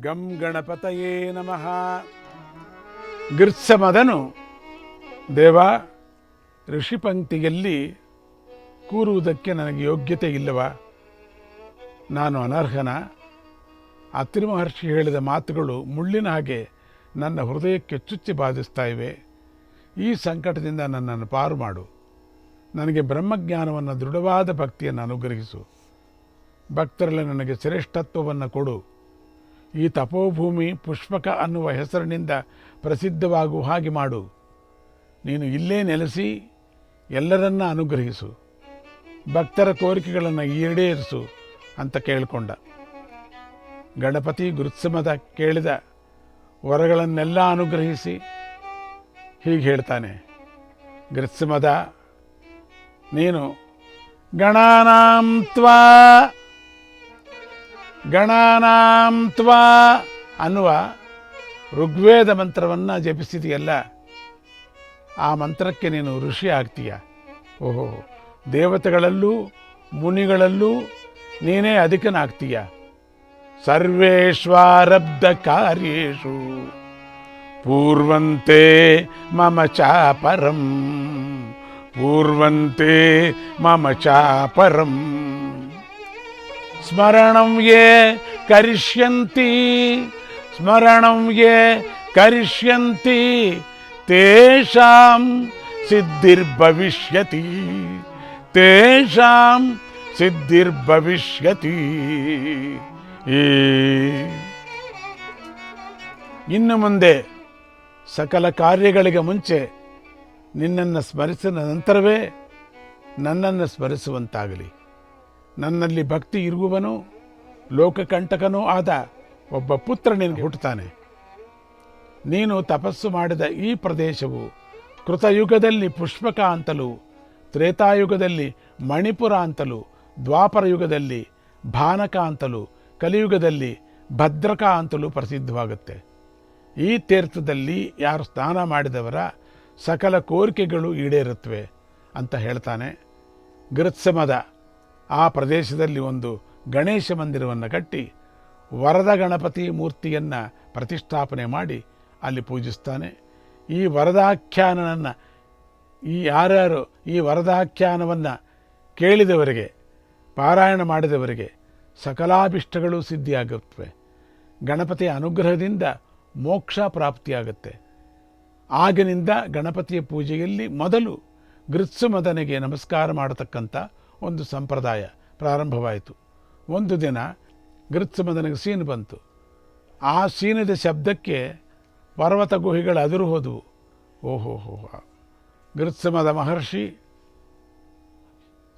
ಗಂ ಗಣಪತಯೇ ನಮಃ. ಗಿರ್ಸಮದನು, ದೇವ ಋಷಿಪಂಕ್ತಿಯಲ್ಲಿ ಕೂರುವುದಕ್ಕೆ ನನಗೆ ಯೋಗ್ಯತೆ ಇಲ್ಲವ. ನಾನು ಅನರ್ಹನ. ಅತ್ರಿ ಮಹರ್ಷಿ ಹೇಳಿದ ಮಾತುಗಳು ಮುಳ್ಳಿನ ಹಾಗೆ ನನ್ನ ಹೃದಯಕ್ಕೆ ಚುಚ್ಚಿ ಬಾಧಿಸ್ತಾ ಇವೆ. ಈ ಸಂಕಟದಿಂದ ನನ್ನನ್ನು ಪಾರು ಮಾಡು. ನನಗೆ ಬ್ರಹ್ಮಜ್ಞಾನವನ್ನು ದೃಢವಾದ ಭಕ್ತಿಯನ್ನು ಅನುಗ್ರಹಿಸು. ಭಕ್ತರಲ್ಲಿ ನನಗೆ ಶ್ರೇಷ್ಠತ್ವವನ್ನು ಕೊಡು. ಈ ತಪೋಭೂಮಿ ಪುಷ್ಪಕ ಅನ್ನುವ ಹೆಸರಿನಿಂದ ಪ್ರಸಿದ್ಧವಾಗುವ ಹಾಗೆ ಮಾಡು. ನೀನು ಇಲ್ಲೇ ನೆಲೆಸಿ ಎಲ್ಲರನ್ನ ಅನುಗ್ರಹಿಸು. ಭಕ್ತರ ಕೋರಿಕೆಗಳನ್ನು ಈಡೇರಿಸು ಅಂತ ಕೇಳಿಕೊಂಡ. ಗಣಪತಿ ಗುರುತ್ಸಮದ ಕೇಳಿದ ವರಗಳನ್ನೆಲ್ಲ ಅನುಗ್ರಹಿಸಿ ಹೀಗೆ ಹೇಳ್ತಾನೆ. ಗೃತ್ಸಮದ ನೀನು ಗಣಾನಾಂ ತ್ವಾ ಗಣಾನಾಂ ತ್ವಾ ಅನ್ನುವ ಋಗ್ವೇದ ಮಂತ್ರವನ್ನು ಜಪಿಸಿದೆಯಲ್ಲ ಆ ಮಂತ್ರಕ್ಕೆ ನೀನು ಋಷಿ ಆಗ್ತೀಯ. ಓಹೋ, ದೇವತೆಗಳಲ್ಲೂ, ಮುನಿಗಳಲ್ಲೂ ನೀನೇ ಅಧಿಕನಾಗ್ತೀಯ. ಸರ್ವೇಶ್ವಾರಬ್ಧ ಕಾರ್ಯೇಶು ಪೂರ್ವಂತೆ ಮಮ ಚಾಪರಂ, ಪೂರ್ವಂತೆ ಮಮ ಚಾಪರಂ. ಸ್ಮರಣಂ ಯೇ ಕರಿಷ್ಯಂತಿ, ಸ್ಮರಣಂ ಯೇ ಕರಿಷ್ಯಂತಿ, ತೇಷಾಂ ಸಿದ್ಧಿರ್ಭವಿಷ್ಯತಿ ತೇಷಾಂ ಸಿದ್ಧಿರ್ಭವಿಷ್ಯತಿ. ಇನ್ನು ಮುಂದೆ ಸಕಲ ಕಾರ್ಯಗಳಿಗೆ ಮುಂಚೆ ನಿನ್ನನ್ನು ಸ್ಮರಿಸಿದ ನಂತರವೇ ನನ್ನನ್ನು ಸ್ಮರಿಸುವಂತಾಗಲಿ. ನನ್ನಲ್ಲಿ ಭಕ್ತಿ ಇರುವವನು, ಲೋಕಕಂಟಕನೂ ಆದ ಒಬ್ಬ ಪುತ್ರ ನಿನಗೆ ಹುಟ್ಟುತ್ತಾನೆ. ನೀನು ತಪಸ್ಸು ಮಾಡಿದ ಈ ಪ್ರದೇಶವು ಕೃತಯುಗದಲ್ಲಿ ಪುಷ್ಪಕ ಅಂತಲೂ, ತ್ರೇತಾಯುಗದಲ್ಲಿ ಮಣಿಪುರ ಅಂತಲೂ, ದ್ವಾಪರ ಯುಗದಲ್ಲಿ ಭಾನಕ ಅಂತಲೂ, ಕಲಿಯುಗದಲ್ಲಿ ಭದ್ರಕ ಅಂತಲೂ ಪ್ರಸಿದ್ಧವಾಗುತ್ತೆ. ಈ ತೀರ್ಥದಲ್ಲಿ ಯಾರು ಸ್ನಾನ ಮಾಡಿದವರ ಸಕಲ ಕೋರಿಕೆಗಳು ಈಡೇರುತ್ತವೆ ಅಂತ ಹೇಳ್ತಾನೆ ಗೃತ್ಸಮದ ಆ ಪ್ರದೇಶದಲ್ಲಿ ಒಂದು ಗಣೇಶ ಮಂದಿರವನ್ನು ಕಟ್ಟಿ ವರದ ಗಣಪತಿ ಮೂರ್ತಿಯನ್ನು ಪ್ರತಿಷ್ಠಾಪನೆ ಮಾಡಿ ಅಲ್ಲಿ ಪೂಜಿಸ್ತಾನೆ. ಈ ವರದಾಖ್ಯಾನನನ್ನು ಈ ಯಾರ್ಯಾರು ಈ ವರದಾಖ್ಯಾನವನ್ನು ಕೇಳಿದವರಿಗೆ, ಪಾರಾಯಣ ಮಾಡಿದವರಿಗೆ ಸಕಲಾಭಿಷ್ಟಗಳು ಸಿದ್ಧಿಯಾಗುತ್ತವೆ. ಗಣಪತಿಯ ಅನುಗ್ರಹದಿಂದ ಮೋಕ್ಷ ಪ್ರಾಪ್ತಿಯಾಗುತ್ತೆ. ಆಗಿನಿಂದ ಗಣಪತಿಯ ಪೂಜೆಯಲ್ಲಿ ಮೊದಲು ಗೃತ್ಸು ಮದನಿಗೆ ನಮಸ್ಕಾರ ಮಾಡತಕ್ಕಂಥ ಒಂದು ಸಂಪ್ರದಾಯ ಪ್ರಾರಂಭವಾಯಿತು. ಒಂದು ದಿನ ಗೃತ್ಸಮದನಿಗೆ ಸೀನು ಬಂತು. ಆ ಸೀನದ ಶಬ್ದಕ್ಕೆ ಪರ್ವತ ಗುಹೆಗಳು ಅದುರು ಹೋದವು. ಓಹೋ, ಹೋ ಗೃತ್ಸಮದ ಮಹರ್ಷಿ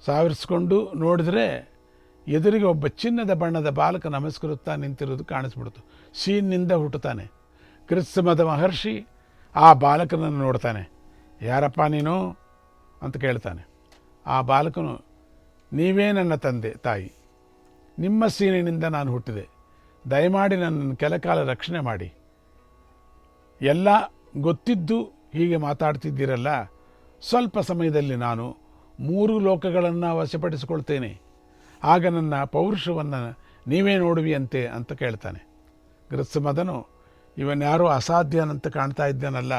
ಸಾವಿರಿಸ್ಕೊಂಡು ನೋಡಿದ್ರೆ ಎದುರಿಗೆ ಒಬ್ಬ ಚಿನ್ನದ ಬಣ್ಣದ ಬಾಲಕ ನಮಸ್ಕರಿಸ್ತಾ ನಿಂತಿರೋದು ಕಾಣಿಸ್ಬಿಡ್ತು. ಸೀನಿಂದ ಹುಟ್ಟುತ್ತಾನೆ. ಕ್ರಿಸ್ತಮದ ಮಹರ್ಷಿ ಆ ಬಾಲಕನನ್ನು ನೋಡ್ತಾನೆ. ಯಾರಪ್ಪ ನೀನು? ಅಂತ ಕೇಳ್ತಾನೆ. ಆ ಬಾಲಕನು ನೀವೇ ನನ್ನ ತಂದೆ, ತಾಯಿ. ನಿಮ್ಮ ಸೀನಿನಿಂದ ನಾನು ಹುಟ್ಟಿದೆ. ದಯಮಾಡಿ ನನ್ನನ್ನು ಕೆಲಕಾಲ ರಕ್ಷಣೆ ಮಾಡಿ. ಎಲ್ಲ ಗೊತ್ತಿದ್ದು ಹೀಗೆ ಮಾತಾಡ್ತಿದ್ದೀರಲ್ಲ, ಸ್ವಲ್ಪ ಸಮಯದಲ್ಲಿ ನಾನು ಮೂರು ಲೋಕಗಳನ್ನು ವಶಪಡಿಸಿಕೊಳ್ತೇನೆ. ಆಗ ನನ್ನ ಪೌರುಷವನ್ನು ನೀವೇ ನೋಡುವಿಯಂತೆ ಅಂತ ಕೇಳ್ತಾನೆ. ಗೃತ್ಸಮದನು ಇವನ್ಯಾರೋ ಅಸಾಧ್ಯನಂತ ಕಾಣ್ತಾ ಇದ್ದಾನಲ್ಲ.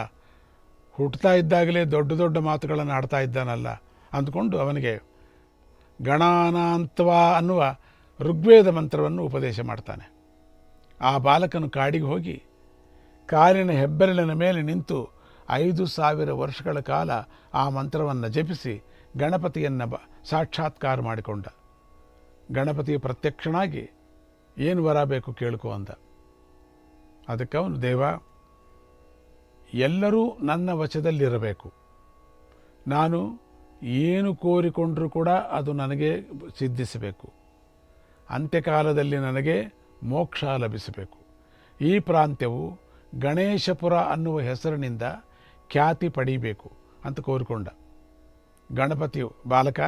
ಹುಟ್ಟುತ್ತಾ ಇದ್ದಾಗಲೇ ದೊಡ್ಡ ದೊಡ್ಡ ಮಾತುಗಳನ್ನು ಆಡ್ತಾ ಇದ್ದಾನಲ್ಲ ಅಂದ್ಕೊಂಡು ಅವನಿಗೆ ಗಣಾನಾಂತವ ಅನ್ನುವ ಋಗ್ವೇದ ಮಂತ್ರವನ್ನು ಉಪದೇಶ ಮಾಡ್ತಾನೆ. ಆ ಬಾಲಕನು ಕಾಡಿಗೆ ಹೋಗಿ ಕಾಲಿನ ಹೆಬ್ಬೆರಳಿನ ಮೇಲೆ ನಿಂತು ಐದು ಸಾವಿರ ವರ್ಷಗಳ ಕಾಲ ಆ ಮಂತ್ರವನ್ನು ಜಪಿಸಿ ಗಣಪತಿಯನ್ನು ಬ ಸಾಕ್ಷಾತ್ಕಾರ ಮಾಡಿಕೊಂಡ. ಗಣಪತಿ ಪ್ರತ್ಯಕ್ಷನಾಗಿ ಏನು ಬರಬೇಕು ಕೇಳಿಕೊ ಕೇಳ್ಕೊ ಅಂದ. ಅದಕ್ಕೆ ಅವನು, ದೇವ, ಎಲ್ಲರೂ ನನ್ನ ವಶದಲ್ಲಿರಬೇಕು. ನಾನು ಏನು ಕೋರಿಕೊಂಡರೂ ಕೂಡ ಅದು ನನಗೆ ಸಿದ್ಧಿಸಬೇಕು. ಅಂತ್ಯಕಾಲದಲ್ಲಿ ನನಗೆ ಮೋಕ್ಷ ಲಭಿಸಬೇಕು. ಈ ಪ್ರಾಂತ್ಯವು ಗಣೇಶಪುರ ಅನ್ನುವ ಹೆಸರಿನಿಂದ ಖ್ಯಾತಿ ಪಡೀಬೇಕು ಅಂತ ಕೋರಿಕೊಂಡ. ಗಣಪತಿಯು, ಬಾಲಕ,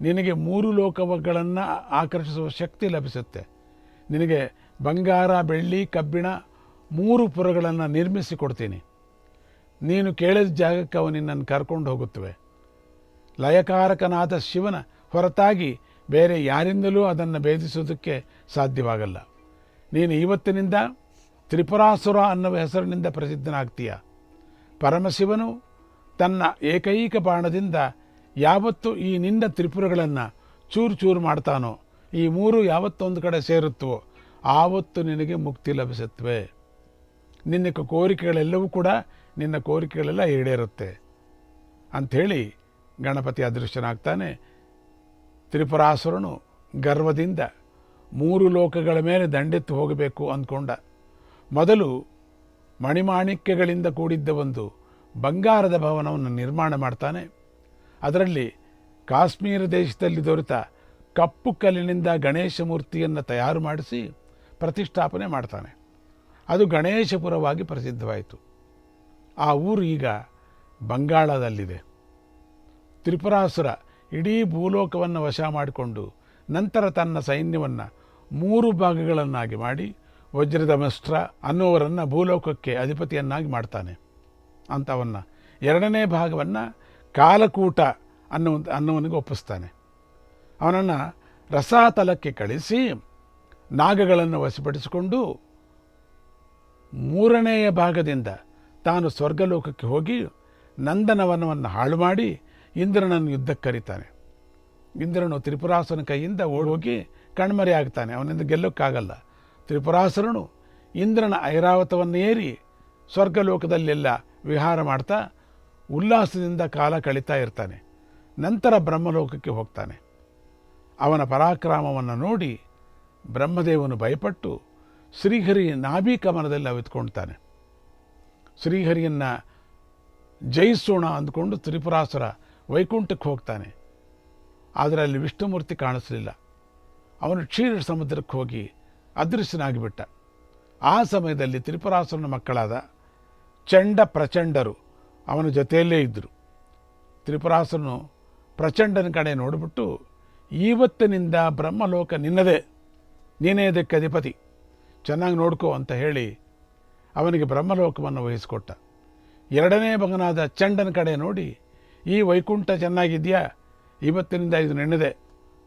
ನಿನಗೆ ಮೂರು ಲೋಕಗಳನ್ನು ಆಕರ್ಷಿಸುವ ಶಕ್ತಿ ಲಭಿಸುತ್ತೆ. ನಿನಗೆ ಬಂಗಾರ, ಬೆಳ್ಳಿ, ಕಬ್ಬಿಣ ಮೂರು ಪುರಗಳನ್ನು ನಿರ್ಮಿಸಿ ಕೊಡ್ತೀನಿ. ನೀನು ಕೇಳಿದ ಜಾಗಕ್ಕೆ ಅವು ನಿನ್ನನ್ನು ಕರ್ಕೊಂಡು ಹೋಗುತ್ತವೆ. ಲಯಕಾರಕನಾದ ಶಿವನ ಹೊರತಾಗಿ ಬೇರೆ ಯಾರಿಂದಲೂ ಅದನ್ನು ಭೇದಿಸೋದಕ್ಕೆ ಸಾಧ್ಯವಾಗಲ್ಲ. ನೀನು ಇವತ್ತಿನಿಂದ ತ್ರಿಪುರಾಸುರ ಅನ್ನುವ ಹೆಸರಿನಿಂದ ಪ್ರಸಿದ್ಧನಾಗ್ತೀಯ? ಪರಮಶಿವನು ತನ್ನ ಏಕೈಕ ಬಾಣದಿಂದ ಯಾವತ್ತು ಈ ನಿನ್ನ ತ್ರಿಪುರಗಳನ್ನು ಚೂರು ಚೂರು ಮಾಡ್ತಾನೋ, ಈ ಮೂರು ಯಾವತ್ತೊಂದು ಕಡೆ ಸೇರುತ್ತವೋ, ಆವತ್ತು ನಿನಗೆ ಮುಕ್ತಿ ಲಭಿಸುತ್ತವೆ. ನಿನ್ನ ಕೋರಿಕೆಗಳೆಲ್ಲವೂ ಕೂಡ ನಿನ್ನ ಕೋರಿಕೆಗಳೆಲ್ಲ ಈಡೇರುತ್ತೆ. ಅಂಥೇಳಿ ಗಣಪತಿ ಅದೃಶ್ಯನಾಗ್ತಾನೆ ತ್ರಿಪುರಾಸುರನು ಗರ್ವದಿಂದ ಮೂರು ಲೋಕಗಳ ಮೇಲೆ ದಂಡೆತ್ತು ಹೋಗಬೇಕು ಅಂದ್ಕೊಂಡ. ಮೊದಲು ಮಣಿಮಾಣಿಕ್ಯಗಳಿಂದ ಕೂಡಿದ್ದ ಒಂದು ಬಂಗಾರದ ಭವನವನ್ನು ನಿರ್ಮಾಣ ಮಾಡ್ತಾನೆ. ಅದರಲ್ಲಿ ಕಾಶ್ಮೀರ ದೇಶದಲ್ಲಿ ದೊರೆತ ಕಪ್ಪು ಕಲ್ಲಿನಿಂದ ಗಣೇಶ ಮೂರ್ತಿಯನ್ನು ತಯಾರು ಮಾಡಿಸಿ ಪ್ರತಿಷ್ಠಾಪನೆ ಮಾಡ್ತಾನೆ. ಅದು ಗಣೇಶಪುರವಾಗಿ ಪ್ರಸಿದ್ಧವಾಯಿತು. ಆ ಊರು ಈಗ ಬಂಗಾಳದಲ್ಲಿದೆ. ತ್ರಿಪುರಾಸುರ ಇಡೀ ಭೂಲೋಕವನ್ನು ವಶ ಮಾಡಿಕೊಂಡು ನಂತರ ತನ್ನ ಸೈನ್ಯವನ್ನು ಮೂರು ಭಾಗಗಳನ್ನಾಗಿ ಮಾಡಿ ವಜ್ರದಮಸ್ತ್ರ ಅನ್ನುವರನ್ನು ಭೂಲೋಕಕ್ಕೆ ಅಧಿಪತಿಯನ್ನಾಗಿ ಮಾಡ್ತಾನೆ. ಅಂಥವನ್ನು ಎರಡನೇ ಭಾಗವನ್ನು ಕಾಲಕೂಟ ಅನ್ನುವ ಅನ್ನುವನಿಗೆ ಒಪ್ಪಿಸ್ತಾನೆ. ಅವನನ್ನು ರಸಾತಲಕ್ಕೆ ಕಳಿಸಿ ನಾಗಗಳನ್ನು ವಶಪಡಿಸಿಕೊಂಡು ಮೂರನೆಯ ಭಾಗದಿಂದ ತಾನು ಸ್ವರ್ಗಲೋಕಕ್ಕೆ ಹೋಗಿ ನಂದನವನವನ್ನು ಹಾಳು ಮಾಡಿ ಇಂದ್ರನನ್ನು ಯುದ್ಧಕ್ಕೆ ಕರೀತಾನೆ. ಇಂದ್ರನು ತ್ರಿಪುರಾಸುರನ ಕೈಯಿಂದ ಓಡಿ ಹೋಗಿ ಕಣ್ಮರೆ ಆಗ್ತಾನೆ. ಅವನಿಂದ ಗೆಲ್ಲೋಕ್ಕಾಗಲ್ಲ. ತ್ರಿಪುರಾಸುರನು ಇಂದ್ರನ ಐರಾವತವನ್ನು ಏರಿ ಸ್ವರ್ಗಲೋಕದಲ್ಲೆಲ್ಲ ವಿಹಾರ ಮಾಡ್ತಾ ಉಲ್ಲಾಸದಿಂದ ಕಾಲ ಕಳೀತಾ ಇರ್ತಾನೆ. ನಂತರ ಬ್ರಹ್ಮಲೋಕಕ್ಕೆ ಹೋಗ್ತಾನೆ. ಅವನ ಪರಾಕ್ರಮವನ್ನು ನೋಡಿ ಬ್ರಹ್ಮದೇವನು ಭಯಪಟ್ಟು ಶ್ರೀಹರಿ ನಾಭಿ ಕಮನದಲ್ಲಿ ಅವಿತ್ಕೊಳ್ತಾನೆ ಶ್ರೀಹರಿಯನ್ನು ಜಯಿಸೋಣ ಅಂದ್ಕೊಂಡು ತ್ರಿಪುರಾಸುರ ವೈಕುಂಠಕ್ಕೆ ಹೋಗ್ತಾನೆ. ಆದರೆ ಅಲ್ಲಿ ವಿಷ್ಣುಮೂರ್ತಿ ಕಾಣಿಸಲಿಲ್ಲ. ಅವನು ಕ್ಷೀರ ಸಮುದ್ರಕ್ಕೆ ಹೋಗಿ ಅದೃಶ್ಯನಾಗಿಬಿಟ್ಟ. ಆ ಸಮಯದಲ್ಲಿ ತ್ರಿಪುರಾಸುರನ ಮಕ್ಕಳಾದ ಚಂಡ ಪ್ರಚಂಡರು ಅವನ ಜೊತೆಯಲ್ಲೇ ಇದ್ದರು. ತ್ರಿಪುರಾಸುರನು ಪ್ರಚಂಡನ ಕಡೆ ನೋಡಿಬಿಟ್ಟು ಇವತ್ತಿನಿಂದ ಬ್ರಹ್ಮಲೋಕ ನಿನ್ನದೇ. ನೀನೇ ಇದಕ್ಕೆ ಅಧಿಪತಿ. ಚೆನ್ನಾಗಿ ನೋಡ್ಕೋ ಅಂತ ಹೇಳಿ ಅವನಿಗೆ ಬ್ರಹ್ಮಲೋಕವನ್ನು ವಹಿಸಿಕೊಟ್ಟ. ಎರಡನೇ ಮಗನಾದ ಚಂಡನ ಕಡೆ ನೋಡಿ ಈ ವೈಕುಂಠ ಚೆನ್ನಾಗಿದೆಯಾ? ಇವತ್ತಿನಿಂದ ಇದು ನೆನೆದೆ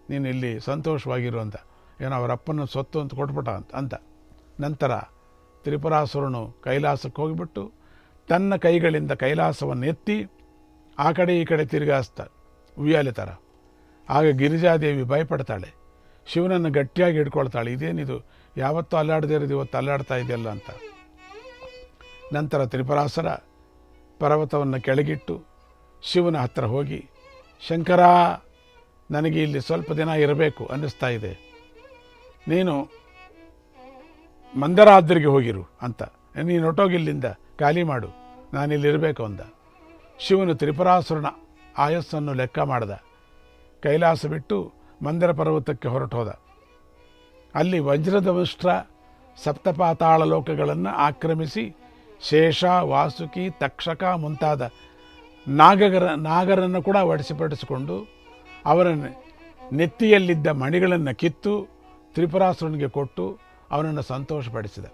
ನೀನು ಇಲ್ಲಿ ಸಂತೋಷವಾಗಿರು ಅಂತ. ಏನೋ ಅವರ ಅಪ್ಪನ ಸೊತ್ತು ಅಂತ ಕೊಟ್ಬಿಟ್ಟ ಅಂತ ಅಂತ. ನಂತರ ತ್ರಿಪುರಾಸುರನು ಕೈಲಾಸಕ್ಕೆ ಹೋಗಿಬಿಟ್ಟು ತನ್ನ ಕೈಗಳಿಂದ ಕೈಲಾಸವನ್ನು ಎತ್ತಿ ಆ ಕಡೆ ಈ ಕಡೆ ತಿರುಗಾಸ್ತ ಉಯ್ಯಾಲೆ ಥರ. ಆಗ ಗಿರಿಜಾದೇವಿ ಭಯಪಡ್ತಾಳೆ. ಶಿವನನ್ನು ಗಟ್ಟಿಯಾಗಿ ಹಿಡ್ಕೊಳ್ತಾಳೆ. ಇದೇನಿದು? ಯಾವತ್ತೂ ಅಲ್ಲಾಡದೇ ಇರೋದು ಇವತ್ತು ಅಲ್ಲಾಡ್ತಾ ಇದೆಯಲ್ಲ ಅಂತ. ನಂತರ ತ್ರಿಪುರಾಸುರ ಪರ್ವತವನ್ನು ಕೆಳಗಿಟ್ಟು ಶಿವನ ಹತ್ತಿರ ಹೋಗಿ, ಶಂಕರ, ನನಗೆ ಇಲ್ಲಿ ಸ್ವಲ್ಪ ದಿನ ಇರಬೇಕು ಅನ್ನಿಸ್ತಾ ಇದೆ. ನೀನು ಮಂದರಾದ್ರಿಗೆ ಹೋಗಿರು ಅಂತ. ನೀನು ಹೊಟ್ಟೋಗಿಲ್ಲಿಂದ ಖಾಲಿ ಮಾಡು. ನಾನಿಲ್ಲಿರಬೇಕು ಅಂದ. ಶಿವನು ತ್ರಿಪುರಾಸುರನ ಆಯಸ್ಸನ್ನು ಲೆಕ್ಕ ಮಾಡ್ದ. ಕೈಲಾಸ ಬಿಟ್ಟು ಮಂದಿರ ಪರ್ವತಕ್ಕೆ ಹೊರಟೋದ. ಅಲ್ಲಿ ವಜ್ರದಮುಷ್ಟ್ರ ಸಪ್ತಪಾತಾಳ ಲೋಕಗಳನ್ನು ಆಕ್ರಮಿಸಿ ಶೇಷ, ವಾಸುಕಿ, ತಕ್ಷಕ ಮುಂತಾದ ನಾಗರ ನಾಗರನ್ನು ಕೂಡ ಒಡಿಸಿಪಡಿಸಿಕೊಂಡು ಅವರ ನೆತ್ತಿಯಲ್ಲಿದ್ದ ಮಣಿಗಳನ್ನು ಕಿತ್ತು ತ್ರಿಪುರಾಸುರನಿಗೆ ಕೊಟ್ಟು ಅವನನ್ನು ಸಂತೋಷಪಡಿಸಿದ.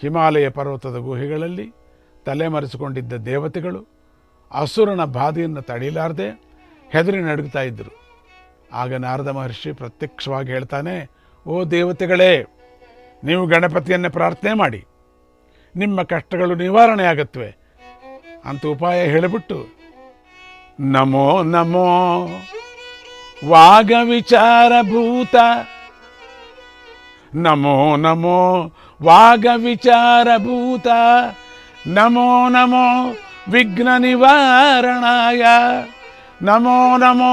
ಹಿಮಾಲಯ ಪರ್ವತದ ಗುಹೆಗಳಲ್ಲಿ ತಲೆಮರೆಸಿಕೊಂಡಿದ್ದ ದೇವತೆಗಳು ಅಸುರನ ಬಾಧೆಯನ್ನು ತಡೆಯಲಾರದೆ ಹೆದರಿ ನಡುಗ್ತಾ ಇದ್ದರು. ಆಗ ನಾರದ ಮಹರ್ಷಿ ಪ್ರತ್ಯಕ್ಷವಾಗಿ ಹೇಳ್ತಾನೆ, ಓ ದೇವತೆಗಳೇ, ನೀವು ಗಣಪತಿಯನ್ನೇ ಪ್ರಾರ್ಥನೆ ಮಾಡಿ. ನಿಮ್ಮ ಕಷ್ಟಗಳು ನಿವಾರಣೆ ಆಗುತ್ತವೆ ಅಂತ ಉಪಾಯ ಹೇಳಿಬಿಟ್ಟು ನಮೋ ನಮೋ ವಾಗ ವಿಚಾರಭೂತ ನಮೋ ನಮೋ ವಾಗ ವಿಚಾರಭೂತ ನಮೋ ನಮೋ ವಿಘ್ನ ನಿವಾರಣಾಯ ನಮೋ ನಮೋ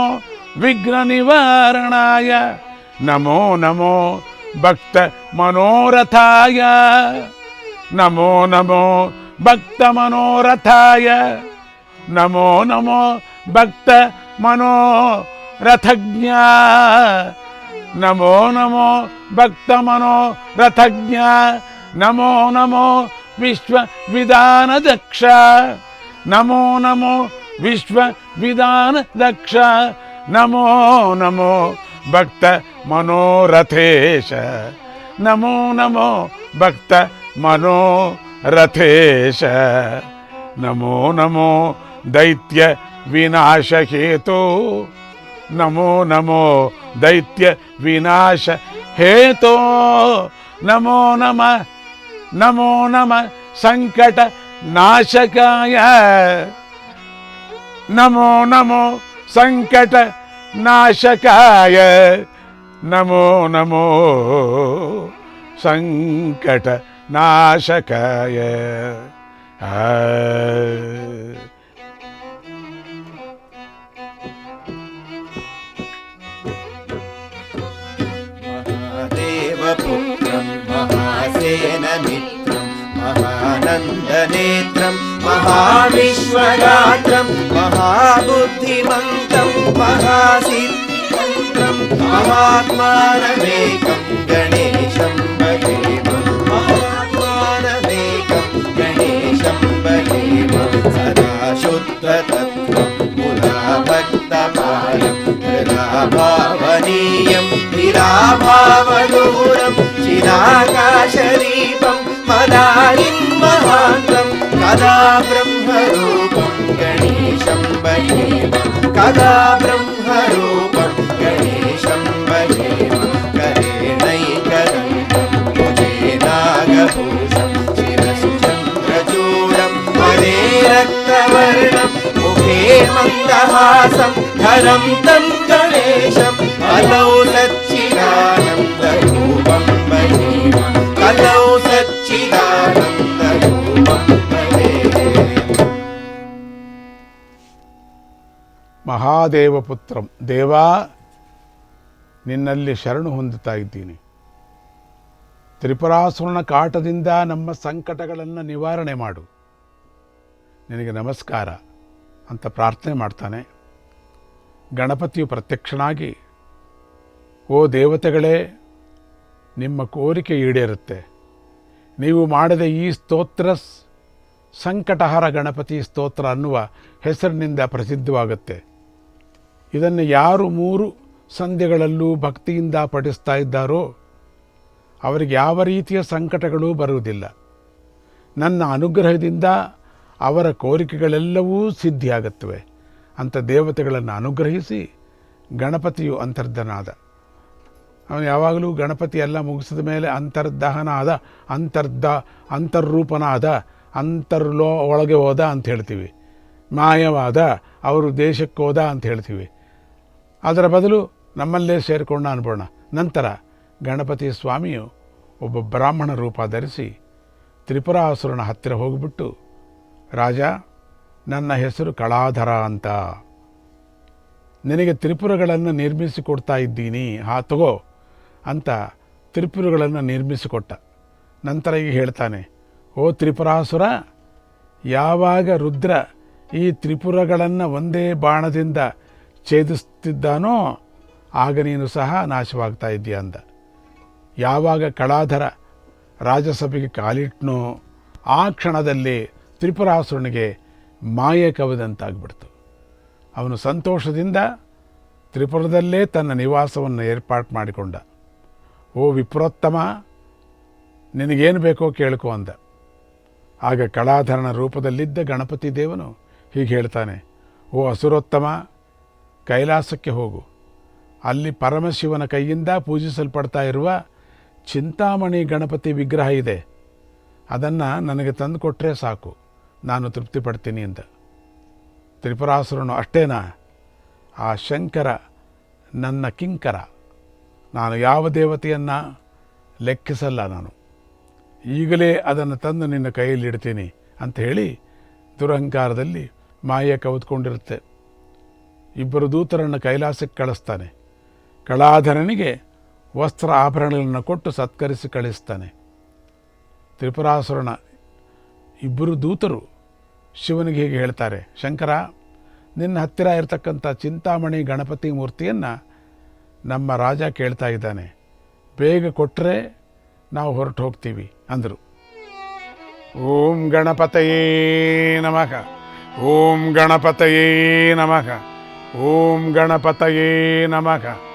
ವಿಘ್ನ ನಿವಾರಣಾಯ ನಮೋ ನಮೋ ಭಕ್ತ ಮನೋರಥಾಯ ನಮೋ ನಮೋ ಭಕ್ತ ಮನೋರಥಾಯ ನಮೋ ನಮೋ ಭಕ್ತ ಮನೋರಥಜ್ಞ ನಮೋ ನಮೋ ಭಕ್ತ ಮನೋರಥಜ್ಞ ನಮೋ ನಮೋ ವಿಶ್ವ ವಿಧಾನ ದಕ್ಷ ನಮೋ ನಮೋ ವಿಶ್ವ ವಿಧಾನ ದಕ್ಷ ನಮೋ ನಮೋ ಭಕ್ತ ಮನೋರಥೇಶ ನಮೋ ನಮೋ ಭಕ್ತ ಮನೋರಥೇಶ ನಮೋ ನಮೋ ದೈತ್ಯ ವಿನಾಶ ಹೇತು ನಮೋ ನಮೋ ದೈತ್ಯ ವಿನಾಶ ಹೇತೋ ನಮೋ ನಮ ನಮೋ ನಮ ಸಂಕಟ ನಾಶಕಾಯ ನಮೋ ನಮೋ ಸಂಕಟ ನಾಶಕಾಯ ನಮೋ ನಮೋ ಸಂಕಟ നാശകായ മഹാദേവപുത്രം മഹാസേനമിത്രം महानन्दनेत्रं महाविश्वगात्रं महाबुद्धिमन्तं महासिद्धिमन्त्रं महात्मानमेकं गणेशम् निराभावनीयं निराभावदूरं चिराकाशदीपं मदानिं महान्तं कदा गणेशं कदा ब्रह्मरूपं गणेशं बहेव करेणैकरङ्गं भुजे मुखे मन्दहासं, धरं गणेशम्। ಮಹಾದೇವ ಪುತ್ರಂ, ದೇವಾ, ನಿನ್ನಲ್ಲಿ ಶರಣು ಹೊಂದುತ್ತಾ ಇದ್ದೀನಿ. ತ್ರಿಪುರಾಸುರನ ಕಾಟದಿಂದ ನಮ್ಮ ಸಂಕಟಗಳನ್ನು ನಿವಾರಣೆ ಮಾಡು. ನಿನಗೆ ನಮಸ್ಕಾರ ಅಂತ ಪ್ರಾರ್ಥನೆ ಮಾಡ್ತಾನೆ. ಗಣಪತಿಯು ಪ್ರತ್ಯಕ್ಷನಾಗಿ, ಓ ದೇವತೆಗಳೇ, ನಿಮ್ಮ ಕೋರಿಕೆ ಈಡೇರುತ್ತೆ. ನೀವು ಮಾಡಿದ ಈ ಸ್ತೋತ್ರ ಸಂಕಟಹರ ಗಣಪತಿ ಸ್ತೋತ್ರ ಅನ್ನುವ ಹೆಸರಿನಿಂದ ಪ್ರಸಿದ್ಧವಾಗುತ್ತೆ. ಇದನ್ನು ಯಾರು ಮೂರು ಸಂಧ್ಯಗಳಲ್ಲೂ ಭಕ್ತಿಯಿಂದ ಪಠಿಸ್ತಾ ಇದ್ದಾರೋ ಅವರಿಗೆ ಯಾವ ರೀತಿಯ ಸಂಕಟಗಳು ಬರುವುದಿಲ್ಲ. ನನ್ನ ಅನುಗ್ರಹದಿಂದ ಅವರ ಕೋರಿಕೆಗಳೆಲ್ಲವೂ ಸಿದ್ಧಿಯಾಗುತ್ತವೆ. ಅಂತ ದೇವತೆಗಳನ್ನು ಅನುಗ್ರಹಿಸಿ ಗಣಪತಿಯು ಅಂತರ್ಧನಾದ. ಅವನು ಯಾವಾಗಲೂ ಗಣಪತಿ ಎಲ್ಲ ಮುಗಿಸಿದ ಮೇಲೆ ಅಂತರ್ದಹನ ಆದ ಅಂತರ್ಧ ಅಂತರ್ರೂಪನಾದ, ಅಂತರ್ಲೋ ಒಳಗೆ ಹೋದ ಅಂತ ಹೇಳ್ತೀವಿ. ಮಾಯವಾದ, ಅವರು ದೇಶಕ್ಕೆ ಹೋದ ಅಂತ ಹೇಳ್ತೀವಿ. ಅದರ ಬದಲು ನಮ್ಮಲ್ಲೇ ಸೇರಿಕೊಂಡ ಅನ್ಬೋಣ. ನಂತರ ಗಣಪತಿ ಸ್ವಾಮಿಯು ಒಬ್ಬ ಬ್ರಾಹ್ಮಣ ರೂಪ ಧರಿಸಿ ತ್ರಿಪುರಾಸುರನ ಹತ್ತಿರ ಹೋಗಿಬಿಟ್ಟು, ರಾಜ, ನನ್ನ ಹೆಸರು ಕಳಾಧರ ಅಂತ. ನಿನಗೆ ತ್ರಿಪುರಗಳನ್ನು ನಿರ್ಮಿಸಿಕೊಡ್ತಾ ಇದ್ದೀನಿ. ಹಾ, ತಗೋ ಅಂತ ತ್ರಿಪುರಗಳನ್ನು ನಿರ್ಮಿಸಿಕೊಟ್ಟ. ನಂತರ ಈಗ ಹೇಳ್ತಾನೆ, ಓ ತ್ರಿಪುರಾಸುರ, ಯಾವಾಗ ರುದ್ರ ಈ ತ್ರಿಪುರಗಳನ್ನು ಒಂದೇ ಬಾಣದಿಂದ ಛೇದಿಸ್ತಿದ್ದಾನೋ, ಆಗ ನೀನು ಸಹ ನಾಶವಾಗ್ತಾ ಇದ್ದೀಯ ಅಂದ. ಯಾವಾಗ ಕಳಾಧರ ರಾಜಸಭೆಗೆ ಕಾಲಿಟ್ನೋ, ಆ ಕ್ಷಣದಲ್ಲಿ ತ್ರಿಪುರಾಸುರನಿಗೆ ಮಾಯೆ ಕವಿದಂತಾಗ್ಬಿಡ್ತು. ಅವನು ಸಂತೋಷದಿಂದ ತ್ರಿಪುರದಲ್ಲೇ ತನ್ನ ನಿವಾಸವನ್ನು ಏರ್ಪಾಟ್ ಮಾಡಿಕೊಂಡ. ಓ ವಿಪ್ರೋತ್ತಮ, ನಿನಗೇನು ಬೇಕೋ ಕೇಳ್ಕೊ ಅಂದ. ಆಗ ಕಳಾಧರನ ರೂಪದಲ್ಲಿದ್ದ ಗಣಪತಿ ದೇವನು ಹೀಗೆ ಹೇಳ್ತಾನೆ, ಓ ಅಸುರೋತ್ತಮ ಕೈಲಾಸಕ್ಕೆ ಹೋಗು. ಅಲ್ಲಿ ಪರಮಶಿವನ ಕೈಯಿಂದ ಪೂಜಿಸಲ್ಪಡ್ತಾ ಇರುವ ಚಿಂತಾಮಣಿ ಗಣಪತಿ ವಿಗ್ರಹ ಇದೆ. ಅದನ್ನು ನನಗೆ ತಂದು ಕೊಟ್ಟರೆ ಸಾಕು. ನಾನು ತೃಪ್ತಿ ಪಡ್ತೀನಿ ಅಂತ. ತ್ರಿಪುರಾಸುರನು ಅಷ್ಟೇನಾ? ಆ ಶಂಕರ ನನ್ನ ಕಿಂಕರ. ನಾನು ಯಾವ ದೇವತೆಯನ್ನು ಲೆಕ್ಕಿಸಲ್ಲ ನಾನು. ಈಗಲೇ ಅದನ್ನು ತಂದು ನಿನ್ನ ಕೈಯಲ್ಲಿ ಇಡ್ತೀನಿ ಅಂತ ಹೇಳಿ ದುರಹಂಕಾರದಲ್ಲಿ ಮಾಯ ಕವಿದುಕೊಂಡಿರುತ್ತೆ. ಇಬ್ಬರು ದೂತರನ್ನು ಕೈಲಾಸಕ್ಕೆ ಕಳಿಸ್ತಾನೆ. ಕಳಾಧರನಿಗೆ ವಸ್ತ್ರ ಆಭರಣಗಳನ್ನು ಕೊಟ್ಟು ಸತ್ಕರಿಸಿ ಕಳಿಸ್ತಾನೆ. ತ್ರಿಪುರಾಸುರನ ಇಬ್ಬರು ದೂತರು ಶಿವನಿಗೆ ಹೀಗೆ ಹೇಳ್ತಾರೆ, ಶಂಕರ, ನಿನ್ನ ಹತ್ತಿರ ಇರತಕ್ಕಂಥ ಚಿಂತಾಮಣಿ ಗಣಪತಿ ಮೂರ್ತಿಯನ್ನು ನಮ್ಮ ರಾಜ ಕೇಳ್ತಾ ಇದ್ದಾನೆ. ಬೇಗ ಕೊಟ್ಟರೆ ನಾವು ಹೊರಟು ಹೋಗ್ತೀವಿ, ಅಂದರು. ಓಂ ಗಣಪತಯೇ ನಮಃ. ಓಂ ಗಣಪತಯೇ ನಮಃ. ಓಂ ಗಣಪತಯೇ ನಮಃ.